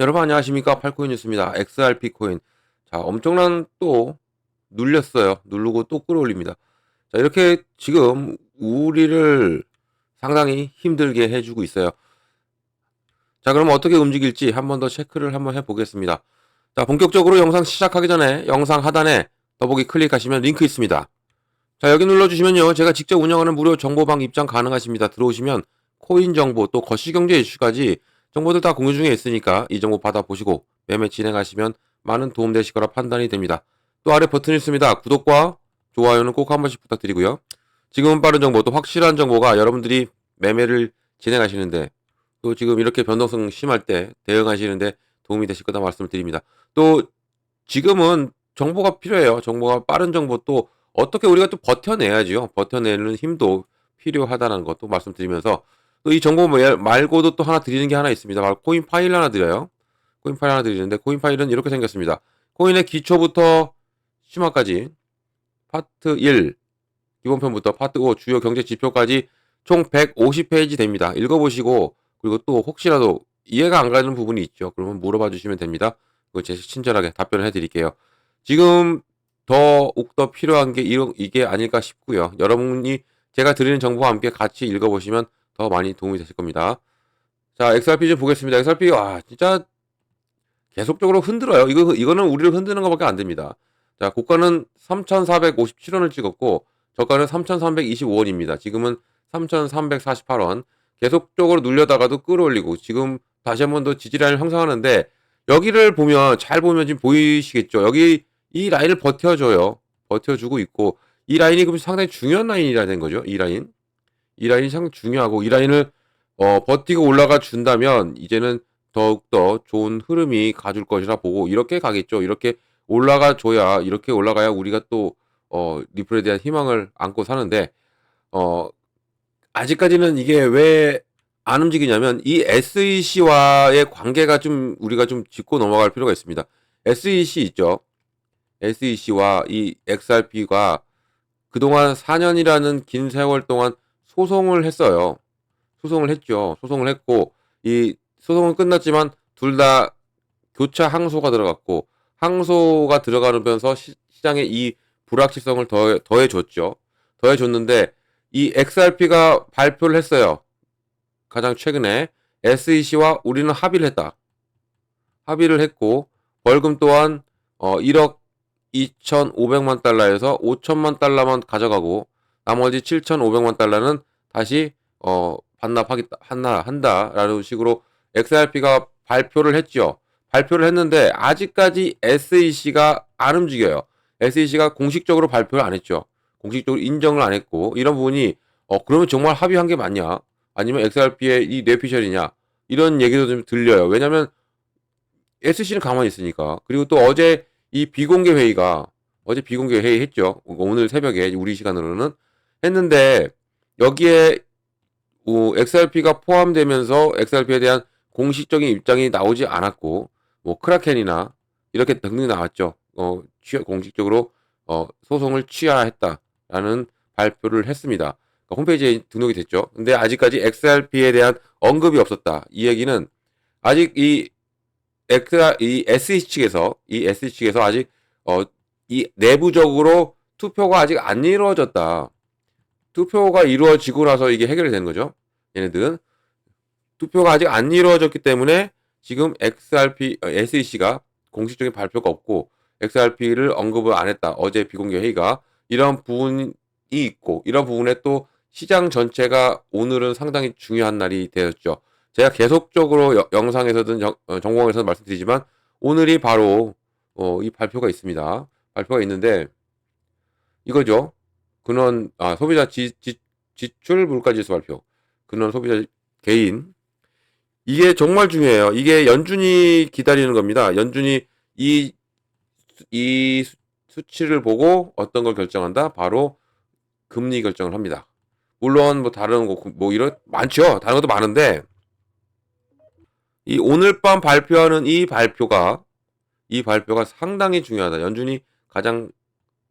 여러분 안녕하십니까 팔코인 뉴스입니다. XRP 코인 자 엄청난 또 눌렸어요. 누르고 또 끌어올립니다. 자 이렇게 지금 우리를 상당히 힘들게 해주고 있어요. 자 그럼 어떻게 움직일지 한 번 더 체크를 한번 해보겠습니다. 자 본격적으로 영상 시작하기 전에 영상 하단에 더보기 클릭하시면 링크 있습니다. 자 여기 눌러주시면요 제가 직접 운영하는 무료 정보방 입장 가능하십니다. 들어오시면 코인 정보 또 거시경제 이슈까지 정보들 다 공유 중에 있으니까 이 정보 받아보시고 매매 진행하시면 많은 도움 되실 거라 판단이 됩니다. 또 아래 버튼이 있습니다. 구독과 좋아요는 꼭 한 번씩 부탁드리고요. 지금은 빠른 정보 또 확실한 정보가 여러분들이 매매를 진행하시는데 또 지금 이렇게 변동성 심할 때 대응하시는데 도움이 되실 거다 말씀을 드립니다. 또 지금은 정보가 필요해요. 정보가 빠른 정보 또 어떻게 우리가 또 버텨내야지요. 버텨내는 힘도 필요하다는 것도 말씀드리면서 또이 정보 말- 말고도 또 하나 드리는 게 하나 있습니다. 바로 코인 파일 하나 드려요. 코인 파일 하나 드리는데 코인 파일은 이렇게 생겼습니다. 코인의 기초부터 심화까지 파트 1 기본편부터 파트 5 주요 경제 지표까지 총 150페이지 됩니다. 읽어보시고 그리고 또 혹시라도 이해가 안 가는 부분이 있죠. 그러면 물어봐 주시면 됩니다. 그거 제가 친절하게 답변을 해드릴게요. 지금 더욱 더 필요한 게 이게 아닐까 싶고요. 여러분이 제가 드리는 정보와 함께 같이 읽어보시면 더 많이 도움이 되실 겁니다. 자, XRP 좀 보겠습니다. XRP, 와, 진짜 계속적으로 흔들어요. 이거, 이거는 우리를 흔드는 것밖에 안 됩니다. 자, 고가는 3,457원을 찍었고, 저가는 3,325원입니다. 지금은 3,348원. 계속적으로 눌려다가도 끌어올리고, 지금 다시 한 번 더 지지라인을 형성하는데, 여기를 보면, 잘 보면 지금 보이시겠죠? 여기 이 라인을 버텨줘요. 버텨주고 있고, 이 라인이 그럼 상당히 중요한 라인이라는 거죠. 이 라인. 이 라인이 상당히 중요하고, 이 라인을 어, 버티고 올라가 준다면, 이제는 더욱더 좋은 흐름이 가줄 것이라 보고, 이렇게 가겠죠. 이렇게 올라가 줘야, 이렇게 올라가야 우리가 또, 어, 리플에 대한 희망을 안고 사는데, 어, 아직까지는 이게 왜 안 움직이냐면, 이 SEC와의 관계가 좀, 우리가 좀 짚고 넘어갈 필요가 있습니다. SEC 있죠. SEC와 이 XRP가 그동안 4년이라는 긴 세월 동안 소송을 했어요. 소송을 했죠. 소송을 했고, 이 소송은 끝났지만 둘 다 교차 항소가 들어갔고, 항소가 들어가면서 시, 시장에 이 불확실성을 더, 더해줬죠. 더해줬는데, 이 XRP가 발표를 했어요. 가장 최근에 SEC와 우리는 합의를 했다. 합의를 했고, 벌금 또한 어, 1억 2,500만 달러에서 5천만 달러만 가져가고 나머지 7,500만 달러는 다시 어, 반납하겠다 한다 한다라는 식으로 XRP가 발표를 했죠. 발표를 했는데 아직까지 SEC가 안 움직여요. SEC가 공식적으로 발표를 안 했죠. 공식적으로 인정을 안 했고 이런 부분이 어 그러면 정말 합의한 게 맞냐? 아니면 XRP의 이 뇌피셜이냐? 이런 얘기도 좀 들려요. 왜냐면 SC는 가만히 있으니까. 그리고 또 어제 이 비공개 회의가 어제 비공개 회의 했죠. 오늘 새벽에 우리 시간으로는 했는데 여기에 어, XRP가 포함되면서 XRP에 대한 공식적인 입장이 나오지 않았고 뭐 크라켄이나 이렇게 등등 나왔죠. 어, 취, 공식적으로 어, 소송을 취하했다라는 발표를 했습니다. 그러니까 홈페이지에 등록이 됐죠. 근데 아직까지 XRP에 대한 언급이 없었다. 이 얘기는 아직 이 엑스라 이 SE 측에서 이 SE 측에서 아직 어 이 내부적으로 투표가 아직 안 이루어졌다. 투표가 이루어지고 나서 이게 해결이 되는 거죠. 얘네들은 투표가 아직 안 이루어졌기 때문에 지금 XRP 어, SEC가 공식적인 발표가 없고 XRP를 언급을 안 했다. 어제 비공개 회의가 이런 부분이 있고 이런 부분에 또 시장 전체가 오늘은 상당히 중요한 날이 되었죠. 제가 계속적으로 여- 영상에서든 정, 어, 말씀드리지만 오늘이 바로 어, 이 발표가 있습니다. 발표가 있는데 이거죠. 근원 아, 소비자 지, 지, 지출 물가지수 발표. 근원 소비자 개인 이게 정말 중요해요. 이게 연준이 기다리는 겁니다. 연준이 이, 이 수- 수치를 보고 어떤 걸 결정한다? 바로 금리 결정을 합니다. 물론 뭐 다른 거, 뭐 이런, 많죠. 다른 것도 많은데, 이 오늘 밤 발표하는 이 발표가, 이 발표가 상당히 중요하다. 연준이 가장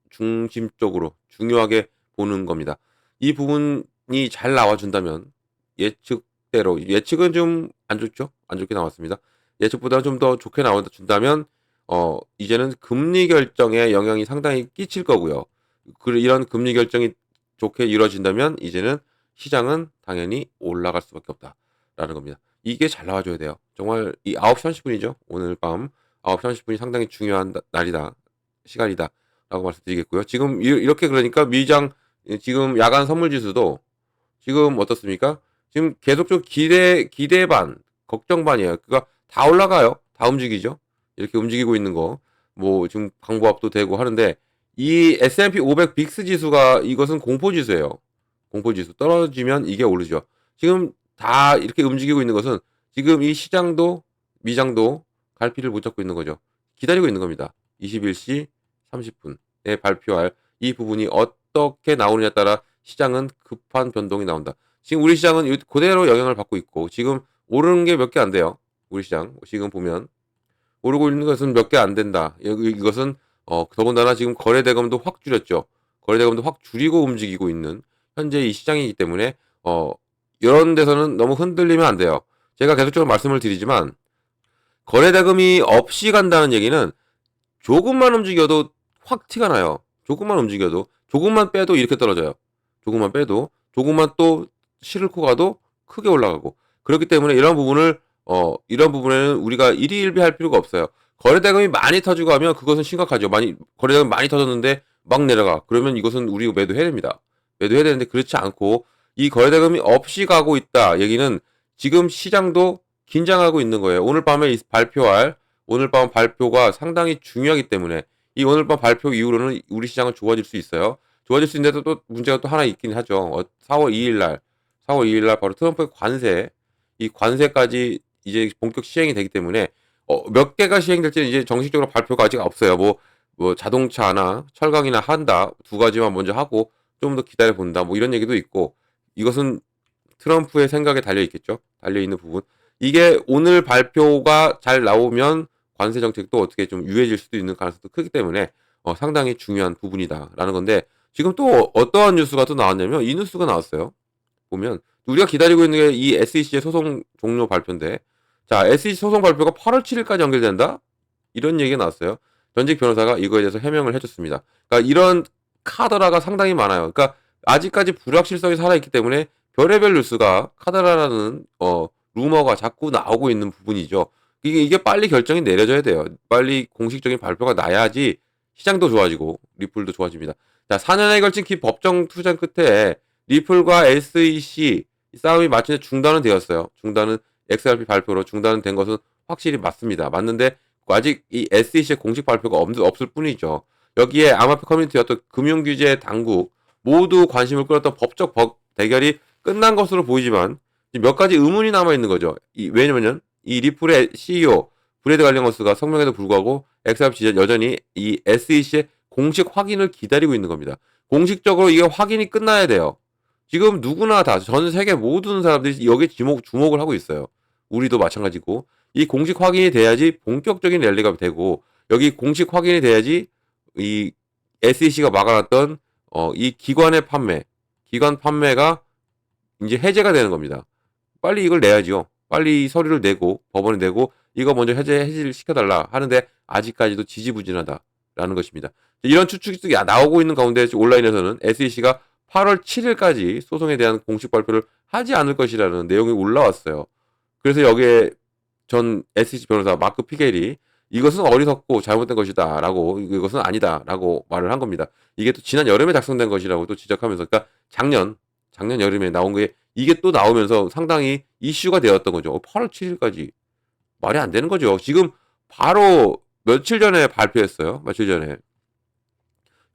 중심적으로 중요하게 보는 겁니다. 이 부분이 잘 나와준다면 예측대로 예측은 좀 안 좋죠? 안 좋게 나왔습니다. 예측보다 좀 더 좋게 나와준다면 어 이제는 금리 결정에 영향이 상당히 끼칠 거고요. 그 이런 금리 결정이 좋게 이루어진다면 이제는 시장은 당연히 올라갈 수밖에 없다라는 겁니다. 이게 잘 나와줘야 돼요. 정말 이 9시 30분이죠. 오늘 밤 9시 30분이 상당히 중요한 나- 날이다. 시간이다 라고 말씀드리겠고요. 지금 이- 이렇게 그러니까 미장 예, 지금 야간 선물 지수도 지금 어떻습니까? 지금 계속적으로 기대 기대 반, 걱정 반이에요. 그러니까 다 올라가요. 다 움직이죠. 이렇게 움직이고 있는 거. 뭐 지금 광고압도 되고 하는데 이 S&P 500 빅스 지수가 이것은 공포 지수예요. 공포 지수 떨어지면 이게 오르죠. 지금 다 이렇게 움직이고 있는 것은 지금 이 시장도 미장도 갈피를 못 잡고 있는 거죠. 기다리고 있는 겁니다. 21시 30분에 발표할 이 부분이 어떻게 나오느냐에 따라 시장은 급한 변동이 나온다. 지금 우리 시장은 이- 그대로 영향을 받고 있고 지금 오르는 게 몇 개 안 돼요. 우리 시장 지금 보면 오르고 있는 것은 몇 개 안 된다. 이것은 어 더군다나 지금 거래 대금도 확 줄였죠. 거래 대금도 확 줄이고 움직이고 있는 현재 이 시장이기 때문에 어 이런 데서는 너무 흔들리면 안 돼요. 제가 계속적으로 말씀을 드리지만 거래 대금이 없이 간다는 얘기는 조금만 움직여도 확 티가 나요. 조금만 움직여도 조금만 빼도 이렇게 떨어져요. 조금만 빼도 조금만 또 실을 코 가도 크게 올라가고 그렇기 때문에 이런 부분을 어 이런 부분에는 우리가 일희일비할 필요가 없어요. 거래 대금이 많이 터지고 하면 그것은 심각하죠. 많이 거래 대금 많이 터졌는데 막 내려가. 그러면 이것은 우리가 매도해야 됩니다. 매도해야 되는데 그렇지 않고 이 거래대금이 없이 가고 있다. 얘기는 지금 시장도 긴장하고 있는 거예요. 오늘 밤에 이 발표할 오늘 밤 발표가 상당히 중요하기 때문에 이 오늘 밤 발표 이후로는 우리 시장은 좋아질 수 있어요. 좋아질 수 있는데도 또 문제가 또 하나 있긴 하죠. 어, 4월 2일 날, 4월 2일 날 바로 트럼프의 관세, 이 관세까지 이제 본격 시행이 되기 때문에 어, 몇 개가 시행될지는 이제 정식적으로 발표가 아직 없어요. 뭐, 뭐 자동차나 철강이나 한다 두 가지만 먼저 하고 좀 더 기다려 본다. 뭐 이런 얘기도 있고 이것은 트럼프의 생각에 달려 있겠죠. 달려 있는 부분. 이게 오늘 발표가 잘 나오면 관세 정책도 어떻게 좀 유해질 수도 있는 가능성도 크기 때문에 어, 상당히 중요한 부분이다라는 건데 지금 또 어떠한 뉴스가 또 나왔냐면 이 뉴스가 나왔어요. 보면 우리가 기다리고 있는 게 이 SEC의 소송 종료 발표인데 자 SEC 소송 발표가 8월 7일까지 연결된다 이런 얘기가 나왔어요. 전직 변호사가 이거에 대해서 해명을 해줬습니다. 그러니까 이런 카더라가 상당히 많아요. 그러니까 아직까지 불확실성이 살아있기 때문에 별의별 뉴스가 카더라라는 어 루머가 자꾸 나오고 있는 부분이죠. 이게 이게 빨리 결정이 내려져야 돼요. 빨리 공식적인 발표가 나야지 시장도 좋아지고 리플도 좋아집니다. 자, 4년에 걸친 기 법정 투쟁 끝에 리플과 SEC 싸움이 마침내 중단은 되었어요. 중단은 XRP 발표로 중단은 된 것은 확실히 맞습니다. 맞는데 아직 이 SEC의 공식 발표가 없, 없을 뿐이죠. 여기에 아마피 커뮤니티와 또 금융 규제 당국 모두 관심을 끌었던 법적 법 대결이 끝난 것으로 보이지만 몇 가지 의문이 남아 있는 거죠. 이, 왜냐면은 이 리플의 CEO 브레드 갈링어스가 성명에도 불구하고 XRP 지자 여전히 이 SEC의 공식 확인을 기다리고 있는 겁니다. 공식적으로 이게 확인이 끝나야 돼요. 지금 누구나 다 전 세계 모든 사람들이 여기에 주목, 주목을 하고 있어요. 우리도 마찬가지고 이 공식 확인이 돼야지 본격적인 랠리가 되고 여기 공식 확인이 돼야지 이 SEC가 막아놨던 어, 이 기관의 판매, 기관 판매가 이제 해제가 되는 겁니다. 빨리 이걸 내야죠. 빨리 서류를 내고 법원에 내고 이거 먼저 해제 해지를 시켜달라 하는데 아직까지도 지지부진하다라는 것입니다. 이런 추측이 나오고 있는 가운데 온라인에서는 SEC가 8월 7일까지 소송에 대한 공식 발표를 하지 않을 것이라는 내용이 올라왔어요. 그래서 여기에 전 SEC 변호사 마크 피겔이 이것은 어리석고 잘못된 것이다 라고 이것은 아니다 라고 말을 한 겁니다. 이게 또 지난 여름에 작성된 것이라고 또 지적하면서 그러니까 작년 작년 여름에 나온 게 이게 또 나오면서 상당히 이슈가 되었던 거죠. 8월 7일까지 말이 안 되는 거죠. 지금 바로 며칠 전에 발표했어요. 며칠 전에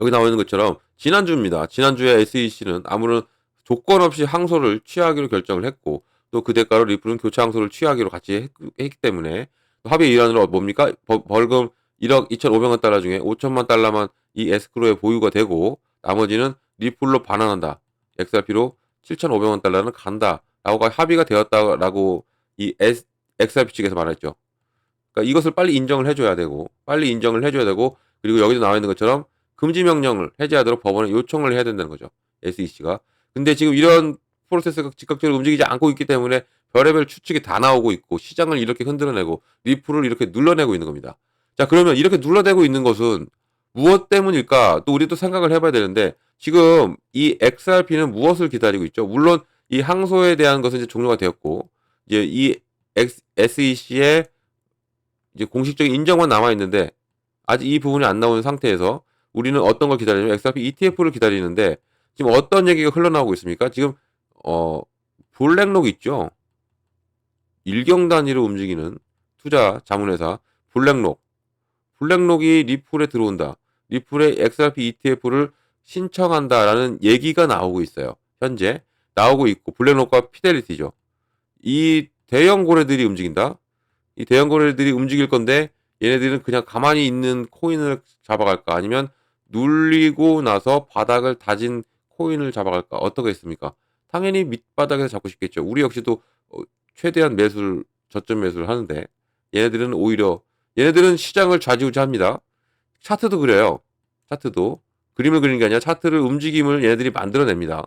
여기 나와 있는 것처럼 지난주입니다. 지난주에 SEC는 아무런 조건 없이 항소를 취하기로 결정을 했고 또 그 대가로 리플은 교체 항소를 취하기로 같이 했, 기 때문에 합의 일환으로 뭡니까? 버- 벌금 1억 2,500만 달러 중에 5천만 달러만 이 에스크로에 보유가 되고 나머지는 리플로 반환한다. XRP로 7,500만 달러는 간다. 라고 합의가 되었다라고 이 S, XRP 측에서 말했죠. 그러니까 이것을 빨리 인정을 해줘야 되고 빨리 인정을 해줘야 되고 그리고 여기도 나와 있는 것처럼 금지 명령을 해제하도록 법원에 요청을 해야 된다는 거죠. SEC가. 근데 지금 이런 프로세스가 즉각적으로 움직이지 않고 있기 때문에 별의별 추측이 다 나오고 있고 시장을 이렇게 흔들어내고 리플을 이렇게 눌러내고 있는 겁니다. 자 그러면 이렇게 눌러내고 있는 것은 무엇 때문일까? 또 우리도 생각을 해봐야 되는데 지금 이 XRP는 무엇을 기다리고 있죠? 물론 이 항소에 대한 것은 이제 종료가 되었고 이제 이 SEC의 이제 공식적인 인정만 남아 있는데 아직 이 부분이 안 나오는 상태에서 우리는 어떤 걸 기다리냐면 XRP ETF를 기다리는데 지금 어떤 얘기가 흘러나오고 있습니까? 지금 어 블랙록 있죠. 일경 단위로 움직이는 투자 자문회사 블랙록 블랙록이 리플에 들어온다. 리플에 XRP ETF를 신청한다라는 얘기가 나오고 있어요. 현재 나오고 있고 블랙록과 피델리티죠. 이 대형 고래들이 움직인다. 이 대형 고래들이 움직일 건데 얘네들은 그냥 가만히 있는 코인을 잡아갈까 아니면 눌리고 나서 바닥을 다진 코인을 잡아갈까 어떻게 했습니까? 당연히 밑바닥에서 잡고 싶겠죠. 우리 역시도 어, 최대한 매수를 저점 매수를 하는데 얘네들은 오히려 얘네들은 시장을 좌지우지합니다. 차트도 그래요. 차트도 그림을 그리는 게 아니라 차트를 움직임을 얘네들이 만들어냅니다.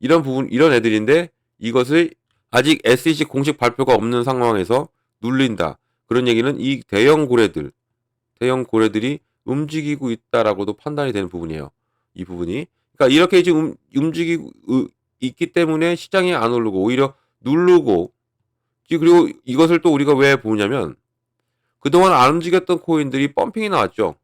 이런 부분 이런 애들인데 이것을 아직 SEC 공식 발표가 없는 상황에서 눌린다. 그런 얘기는 이 대형 고래들 대형 고래들이 움직이고 있다라고도 판단이 되는 부분이에요. 이 부분이 그러니까 이렇게 지금 움직이고 있기 때문에 시장이 안 오르고 오히려 누르고 그리고 이것을 또 우리가 왜 보냐면 그동안 안 움직였던 코인들이 펌핑이 나왔죠.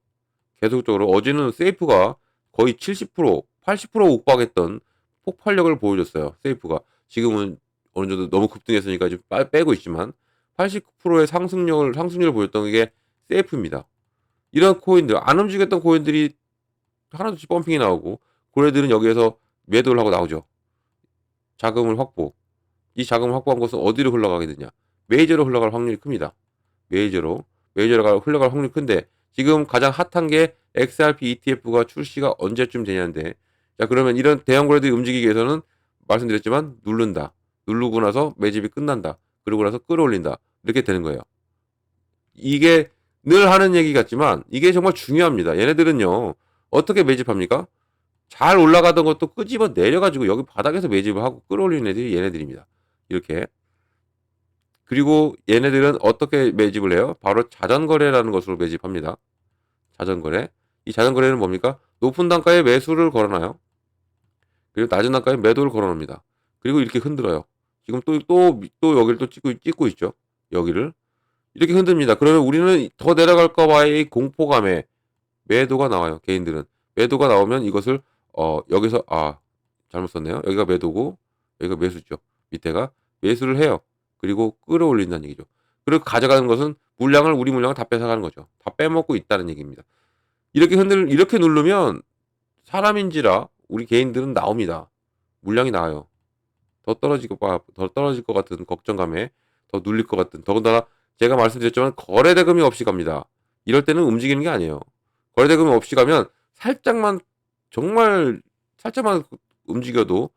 계속적으로 어제는 세이프가 거의 70% 80% 옥박했던 폭발력을 보여줬어요. 세이프가 지금은 어느 정도 너무 급등했으니까 좀 빼고 있지만 80%의 상승력을 상승률을 보였던 게 세이프입니다. 이런 코인들 안 움직였던 코인들이 하나둘씩 펌핑이 나오고 고래들은 여기에서 매도를 하고 나오죠. 자금을 확보. 이 자금을 확보한 것은 어디로 흘러가게 되냐? 메이저로 흘러갈 확률이 큽니다. 메이저로 메이저로 흘러갈 확률이 큰데 지금 가장 핫한 게 XRP ETF가 출시가 언제쯤 되냐인데 자 그러면 이런 대형 거래들이 움직이기 위해서는 말씀드렸지만 누른다. 누르고 나서 매집이 끝난다. 그러고 나서 끌어올린다. 이렇게 되는 거예요. 이게 늘 하는 얘기 같지만 이게 정말 중요합니다. 얘네들은요. 어떻게 매집합니까? 잘 올라가던 것도 끄집어 내려가지고 여기 바닥에서 매집을 하고 끌어올리는 애들이 얘네들입니다. 이렇게. 그리고 얘네들은 어떻게 매집을 해요? 바로 자전거래라는 것으로 매집합니다. 자전거래. 이 자전거래는 뭡니까? 높은 단가에 매수를 걸어놔요. 그리고 낮은 단가에 매도를 걸어놓습니다. 그리고 이렇게 흔들어요. 지금 또, 또, 또 여기를 또 찍고, 찍고 있죠. 여기를. 이렇게 흔듭니다. 그러면 우리는 더 내려갈까봐의 공포감에 매도가 나와요. 개인들은. 매도가 나오면 이것을, 어, 여기서, 아, 잘못 썼네요. 여기가 매도고, 여기가 매수죠. 밑에가 매수를 해요. 그리고 끌어올린다는 얘기죠. 그리고 가져가는 것은 물량을, 우리 물량을 다 뺏어가는 거죠. 다 빼먹고 있다는 얘기입니다. 이렇게 흔들, 이렇게 누르면 사람인지라 우리 개인들은 나옵니다. 물량이 나와요. 더 떨어질 것, 더 떨어질 것 같은 걱정감에 더 눌릴 것 같은 더군다나 제가 말씀드렸지만 거래대금이 없이 갑니다. 이럴 때는 움직이는 게 아니에요. 거래대금이 없이 가면 살짝만 정말 살짝만 움직여도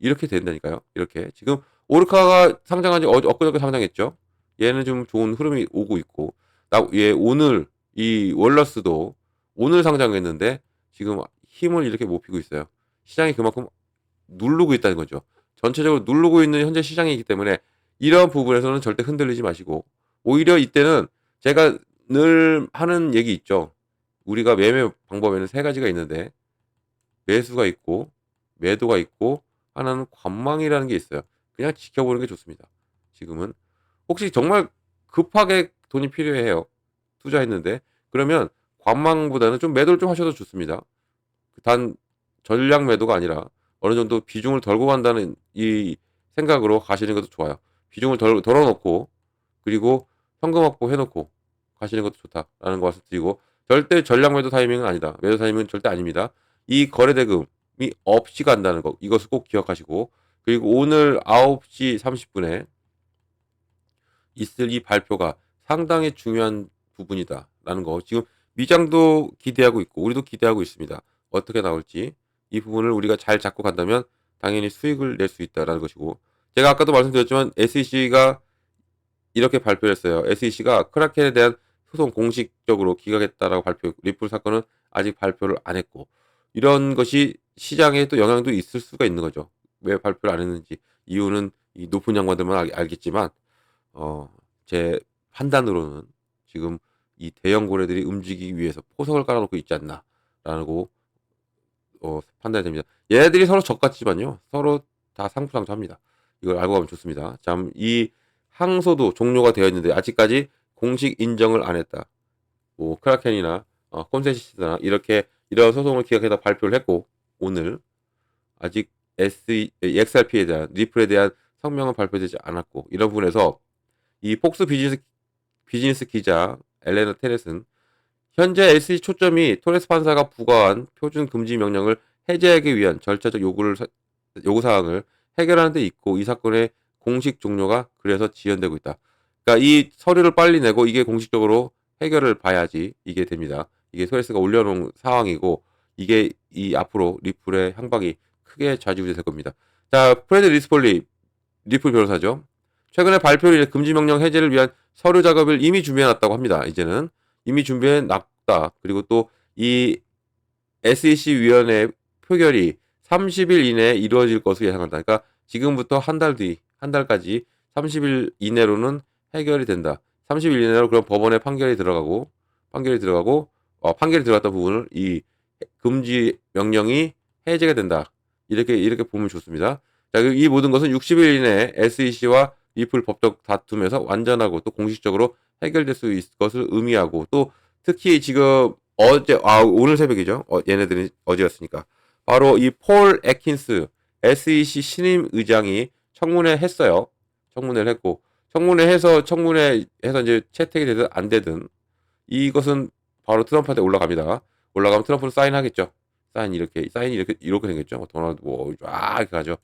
이렇게 된다니까요. 이렇게 지금 오르카가 상장한 지 어, 엊그저께 상장했죠. 얘는 좀 좋은 흐름이 오고 있고 나 얘 오늘 이 월러스도 오늘 상장했는데 지금 힘을 이렇게 못 피고 있어요. 시장이 그만큼 누르고 있다는 거죠. 전체적으로 누르고 있는 현재 시장이기 때문에 이런 부분에서는 절대 흔들리지 마시고 오히려 이때는 제가 늘 하는 얘기 있죠. 우리가 매매 방법에는 세 가지가 있는데 매수가 있고 매도가 있고 하나는 관망이라는 게 있어요. 그냥 지켜보는 게 좋습니다. 지금은 혹시 정말 급하게 돈이 필요해요. 투자했는데 그러면 관망보다는 좀 매도를 좀 하셔도 좋습니다. 단 전략 매도가 아니라 어느 정도 비중을 덜고 간다는 이 생각으로 가시는 것도 좋아요. 비중을 덜, 덜어놓고 그리고 현금 확보 해놓고 가시는 것도 좋다라는 것을 드리고 절대 전략 매도 타이밍은 아니다. 매도 타이밍은 절대 아닙니다. 이 거래 대금이 없이 간다는 것 이것을 꼭 기억하시고 그리고 오늘 9시 30분에 있을 이 발표가 상당히 중요한 부분이다라는 거 지금 미장도 기대하고 있고 우리도 기대하고 있습니다. 어떻게 나올지 이 부분을 우리가 잘 잡고 간다면 당연히 수익을 낼 수 있다라는 것이고 제가 아까도 말씀드렸지만 SEC가 이렇게 발표했어요. SEC가 크라켄에 대한 소송 공식적으로 기각했다라고 발표. 리플 사건은 아직 발표를 안 했고 이런 것이 시장에 또 영향도 있을 수가 있는 거죠. 왜 발표를 안 했는지 이유는 이 높은 양반들만 알, 알겠지만 어, 제 판단으로는 지금 이 대형 고래들이 움직이기 위해서 포석을 깔아놓고 있지 않나라고 어, 판단이 됩니다. 얘네들이 서로 적 같지만요. 서로 다 상부상조합니다. 이걸 알고 가면 좋습니다. 참, 이 항소도 종료가 되어 있는데 아직까지 공식 인정을 안 했다. 뭐 크라켄이나 어, 콘센시스나 이렇게 이런 소송을 기각해서 발표를 했고 오늘 아직 S, XRP에 대한 리플에 대한 성명은 발표되지 않았고 이런 부분에서 이 폭스 비즈니스 비즈니스 기자 엘레나 테레스는 현재 LC 초점이 토레스 판사가 부과한 표준 금지 명령을 해제하기 위한 절차적 요구를 사- 요구 사항을 해결하는 데 있고 이 사건의 공식 종료가 그래서 지연되고 있다. 그러니까 이 서류를 빨리 내고 이게 공식적으로 해결을 봐야지 이게 됩니다. 이게 토레스가 올려놓은 상황이고 이게 이 앞으로 리플의 향방이 크게 좌지우지 될 겁니다. 자, 프레드 리스폴리 리플 변호사죠. 최근에 발표를 금지 명령 해제를 위한 서류 작업을 이미 준비해놨다고 합니다. 이제는 이미 준비해 놨다. 그리고 또 이 SEC 위원회 표결이 30일 이내에 이루어질 것으로 예상한다. 그러니까 지금부터 한 달 뒤, 한 달까지 30일 이내로는 해결이 된다. 30일 이내로 그럼 법원에 판결이 들어가고 판결이 들어가고 어, 판결이 들어갔던 부분을 이 금지 명령이 해제가 된다. 이렇게 이렇게 보면 좋습니다. 자, 그리고 이 모든 것은 60일 이내에 SEC와 리플 법적 다툼에서 완전하고 또 공식적으로 해결될 수 있을 것을 의미하고 또 특히 지금 어제 아 오늘 새벽이죠. 어, 얘네들이 어제였으니까 바로 이폴 애킨스 SEC 신임 의장이 청문회 했어요. 청문회를 했고 청문회 해서 청문회 해서 이제 채택이 되든 안 되든 이것은 바로 트럼프한테 올라갑니다. 올라가면 트럼프는 사인하겠죠. 사인 이렇게 사인이 이렇게 이렇게 생겼죠. 도널드 뭐쫙 이렇게 가죠.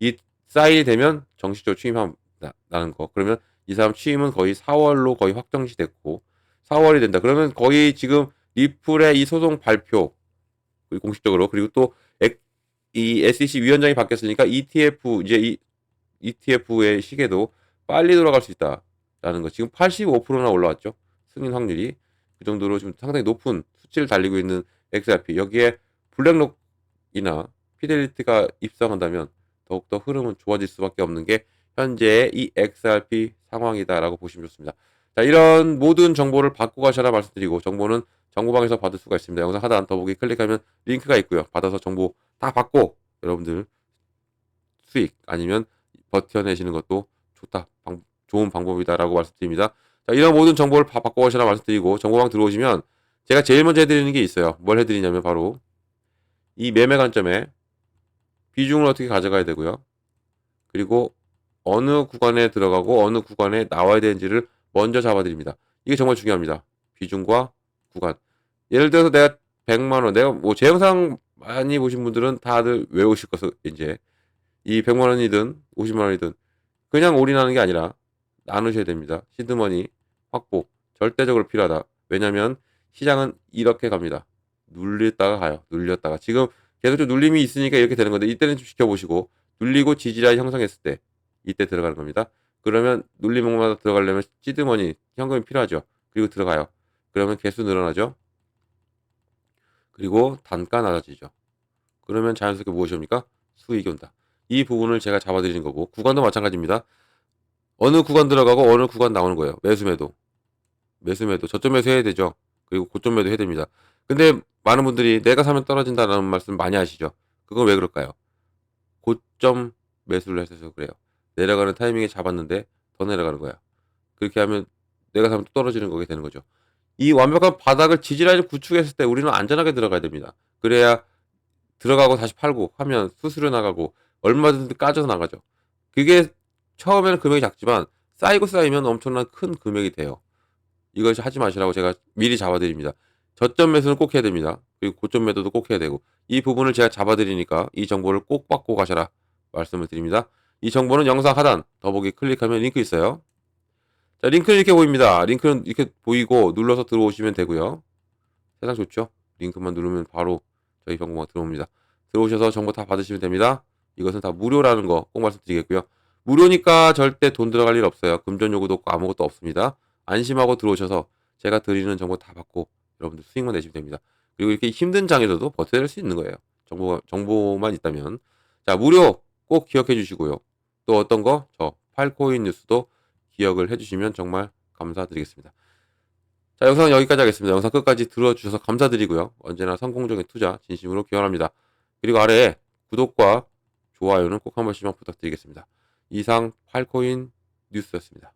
이 사인이 되면 정식적으로 나는 거. 그러면 이 사람 취임은 거의 4월로 거의 확정시 됐고 4월이 된다. 그러면 거의 지금 리플의 이 소송 발표 그리고 공식적으로 그리고 또 이 SEC 위원장이 바뀌었으니까 ETF 이제 이 ETF의 시계도 빨리 돌아갈 수 있다라는 거. 지금 85%나 올라왔죠. 승인 확률이 그 정도로 지금 상당히 높은 수치를 달리고 있는 XRP 여기에 블랙록이나 피델리티가 입성한다면 더욱더 흐름은 좋아질 수밖에 없는 게 현재의 이 XRP 상황이다라고 보시면 좋습니다. 자, 이런 모든 정보를 받고 가셔라 말씀드리고 정보는 정보방에서 받을 수가 있습니다. 영상 하단 더보기 클릭하면 링크가 있고요. 받아서 정보 다 받고 여러분들 수익 아니면 버텨내시는 것도 좋다. 방- 좋은 방법이다라고 말씀드립니다. 자, 이런 모든 정보를 가셔라 말씀드리고 정보방 들어오시면 제가 제일 먼저 해드리는 게 있어요. 뭘 해드리냐면 바로 이 매매 관점에 비중을 어떻게 가져가야 되고요. 그리고 어느 구간에 들어가고 어느 구간에 나와야 되는지를 먼저 잡아드립니다. 이게 정말 중요합니다. 비중과 구간. 예를 들어서 내가 100만 원, 내가 뭐 제 영상 많이 보신 분들은 다들 외우실 것을 이제 이 100만 원이든 50만 원이든 그냥 올인하는 게 아니라 나누셔야 됩니다. 시드머니 확보 절대적으로 필요하다. 왜냐하면 시장은 이렇게 갑니다. 눌렸다가 가요. 눌렸다가 지금 계속 좀 눌림이 있으니까 이렇게 되는 건데 이때는 좀 지켜보시고 눌리고 지지라인 형성했을 때 이때 들어가는 겁니다. 그러면 눌림목마다 들어가려면 시드머니 현금이 필요하죠. 그리고 들어가요. 그러면 개수 늘어나죠. 그리고 단가 낮아지죠. 그러면 자연스럽게 무엇이 옵니까? 수익이 온다. 이 부분을 제가 잡아드리는 거고 구간도 마찬가지입니다. 어느 구간 들어가고 어느 구간 나오는 거예요. 매수 매도. 매수 매도. 저점 매수 해야 되죠. 그리고 고점 매도 해야 됩니다. 근데 많은 분들이 내가 사면 떨어진다라는 말씀 많이 하시죠. 그건 왜 그럴까요? 고점 매수를 해서 그래요. 내려가는 타이밍에 잡았는데 더 내려가는 거야. 그렇게 하면 내가 사면 또 떨어지는 거게 되는 거죠. 이 완벽한 바닥을 지지라인을 구축했을 때 우리는 안전하게 들어가야 됩니다. 그래야 들어가고 다시 팔고 하면 수수료 나가고 얼마든지 까져서 나가죠. 그게 처음에는 금액이 작지만 쌓이고 쌓이면 엄청난 큰 금액이 돼요. 이것이 하지 마시라고 제가 미리 잡아드립니다. 저점 매수는 꼭 해야 됩니다. 그리고 고점 매도도 꼭 해야 되고 이 부분을 제가 잡아드리니까 이 정보를 꼭 받고 가셔라 말씀을 드립니다. 이 정보는 영상 하단 더보기 클릭하면 링크 있어요. 자 링크는 이렇게 보입니다. 링크는 이렇게 보이고 눌러서 들어오시면 되고요. 세상 좋죠? 링크만 누르면 바로 저희 병공방 들어옵니다. 들어오셔서 정보 다 받으시면 됩니다. 이것은 다 무료라는 거 꼭 말씀드리겠고요. 무료니까 절대 돈 들어갈 일 없어요. 금전 요구도 없고 아무것도 없습니다. 안심하고 들어오셔서 제가 드리는 정보 다 받고 여러분들 수익만 내시면 됩니다. 그리고 이렇게 힘든 장에서도 버텨낼 수 있는 거예요. 정보가, 정보만 있다면. 자, 무료 꼭 기억해 주시고요. 또 어떤 거? 저 팔코인 뉴스도 기억을 해 주시면 정말 감사드리겠습니다. 자, 영상은 여기까지 하겠습니다. 영상 끝까지 들어주셔서 감사드리고요. 언제나 성공적인 투자 진심으로 기원합니다. 그리고 아래에 구독과 좋아요는 꼭 한 번씩만 부탁드리겠습니다. 이상 팔코인 뉴스였습니다.